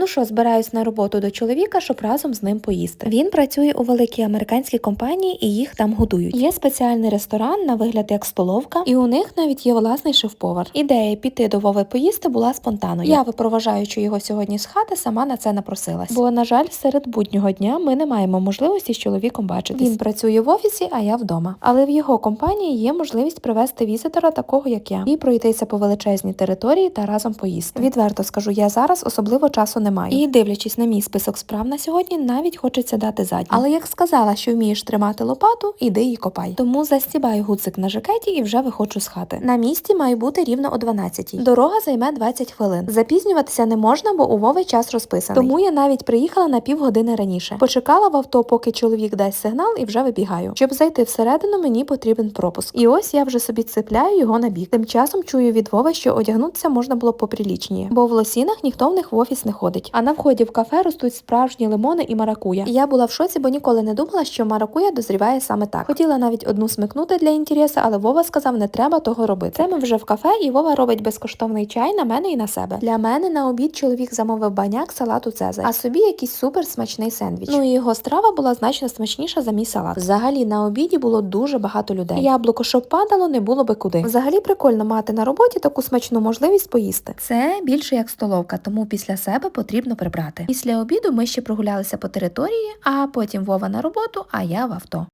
Ну що, збираюсь на роботу до чоловіка, щоб разом з ним поїсти. Він працює у великій американській компанії і їх там годують. Є спеціальний ресторан на вигляд як столовка, і у них навіть є власний шеф-повар. Ідея піти до Вови поїсти була спонтанною. Я, випроважаючи його сьогодні з хати, сама на це напросилась. Бо, на жаль, серед буднього дня ми не маємо можливості з чоловіком бачитись. Він працює в офісі, а я вдома. Але в його компанії є можливість привезти візитора такого, як я, і пройтися по величезній території та разом поїсти. Відверто скажу, я зараз особливо часу не маю. І дивлячись на мій список справ на сьогодні, навіть хочеться дати задню. Але як сказала, що вмієш тримати лопату, іди і копай. Тому застібаю гуцик на жакеті і вже виходжу з хати. На місці маю бути рівно о 12 Дорога займе 20 хвилин. Запізнюватися не можна, бо у Вови час розписаний. Тому я навіть приїхала на півгодини раніше. Почекала в авто, поки чоловік дасть сигнал, і вже вибігаю. Щоб зайти всередину, мені потрібен пропуск. І ось я вже собі цепляю його на бік. Тим часом чую від Вови, що одягнутися можна було поприлічніше, бо в лосінах ніхто в них в офіс не ходить. А на вході в кафе ростуть справжні лимони і маракуя. І я була в шоці, бо ніколи не думала, що маракуя дозріває саме так. Хотіла навіть одну смикнути для інтересу, але Вова сказав, не треба того робити. Це ми вже в кафе, і Вова робить безкоштовний чай на мене і на себе. Для мене на обід чоловік замовив баняк салату Цезарь, а собі якийсь супер смачний сендвіч. Ну і його страва була значно смачніша за мій салат. Взагалі на обіді було дуже багато людей. Яблуко, щоб падало, не було би куди. Взагалі прикольно мати на роботі таку смачну можливість поїсти. Це більше як столовка, тому після себе потрібно прибрати. Після обіду ми ще прогулялися по території, а потім Вова на роботу, а я в авто.